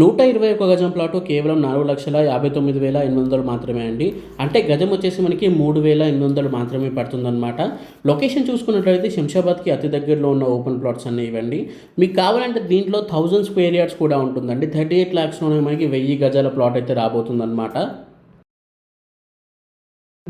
నూట ఇరవై ఒక గజం ప్లాటు కేవలం నాలుగు లక్షల యాభై తొమ్మిది వేల ఎనిమిది వందలు మాత్రమే అండి. అంటే గజం వచ్చేసి మనకి మూడు వేల ఎనిమిది వందలు మాత్రమే పడుతుందన్నమాట. లొకేషన్ చూసుకున్నట్లయితే శంషాబాద్కి అతి దగ్గరలో ఉన్న ఓపెన్ ప్లాట్స్ అన్నీ ఇవ్వండి. మీకు కావాలంటే దీంట్లో థౌజండ్ స్క్వేర్ యార్డ్స్ కూడా ఉంటుందండి. థర్టీ ఎయిట్ ల్యాక్స్లోనే మనకి వెయ్యి గజాల ప్లాట్ అయితే రాబోతుందన్నమాట.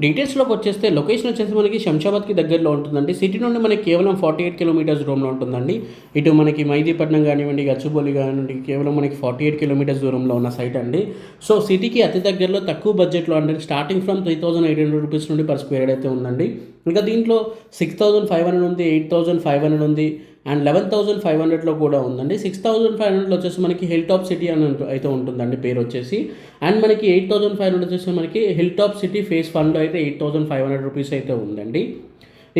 డీటెయిల్స్లోకి వచ్చేస్తే లొకేషన్ వచ్చేసి మనకి శంషాబాద్కి దగ్గరలో ఉంటుందండి. సిటీ నుండి మనకి కేవలం ఫార్టీ ఎయిట్ కిలోమీటర్స్ దూరంలో ఉంటుందండి. ఇటు మనకి మైదీపట్నం కానివ్వండి గచ్చిబౌలి కానివ్వండి కేవలం మనకి ఫార్టీ ఎయిట్ కిలోమీటర్స్ దూరంలో ఉన్న సైట్ అండి. సో సిటీకి అతి దగ్గరలో తక్కువ బడ్జెట్లో అంటే starting from three thousand eight hundred rupees నుండి పర్ స్క్వేర్ అయితే ఉందండి. ఇంకా దీంట్లో సిక్స్ థౌజండ్ ఫైవ్ హండ్రెడ్ ఉంది ఎయిట్ థౌజండ్ ఫైవ్ హండ్రెడ్ ఉంది అండ్ లెవెన్ థౌజండ్ ఫైవ్ హండ్రెడ్లో కూడా ఉందండి. సిక్స్ థౌజండ్ ఫైవ్ హండ్రెడ్లో వచ్చేసి మనకి హిల్ టాప్ సిటీ అని అయితే ఉంటుందండి పేరు వచ్చేసి. అండ్ మనకి ఎయిట్ థౌజండ్ ఫైవ్ హండ్రెడ్ వచ్చేసి మనకి హిల్ టాప్ సిటీ ఫేస్ వన్లో అయితే eight thousand five hundred rupees అయితే ఉందండి.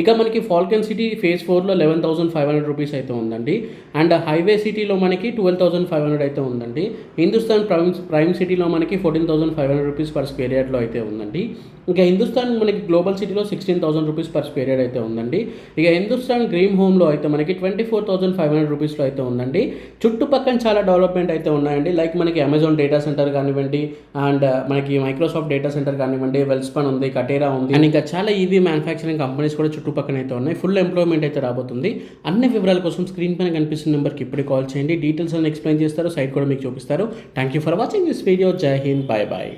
ఇక మనకి ఫాల్కన్ సిటీ ఫేస్ ఫోర్లో eleven thousand five hundred rupees అయితే ఉందండి. అండ్ హైవే సిటీలో మనకి ట్వెల్వ్ థౌసండ్ ఫైవ్ హండ్రెడ్ అయితే ఉందండి. హిందుస్థాన్ ప్రైమ్ ప్రైమ్ సిటీలో మనకి fourteen thousand five hundred rupees per square యార్డ్లో అయితే ఉందండి. ఇంకా హిందుస్థాన్ మనకి గ్లోబల్ సిటీలో sixteen thousand rupees per square yard అయితే ఉందండి. ఇక హిందుస్థాన్ గ్రీన్ హోమ్లో అయితే మనకి twenty four thousand five hundred రూపీస్లో అయితే ఉందండి. చుట్టుపక్కల చాలా డెవలప్మెంట్ అయితే ఉన్నాయండి. లైక్ మనకి అమెజాన్ డేటా సెంటర్ కానివ్వండి అండ్ uh, మనకి మైక్రోసాఫ్ట్ డేటా సెంటర్ కానివ్వండి వెల్స్పన్ ఉంది కటేరా ఉంది. అండ్ ఇంకా చాలా ఈవీ మ్యానుఫ్యాక్చరింగ్ కంపెనీస్ కూడా చుట్టుపక్కన అయితే ఉన్నాయి. ఫుల్ ఎంప్లాయ్మెంట్ అయితే రాబోతుంది. అన్ని వివరాల కోసం స్క్రీన్ పైన కనిపిస్తున్న నెంబర్కి ఇప్పుడే కాల్ చేయండి. డీటెయిల్స్ అని ఎక్స్ప్లెయిన్ చేస్తారు. సైట్ కూడా మీకు చూపిస్తారు. Thank you for watching this video Jai Hind bye bye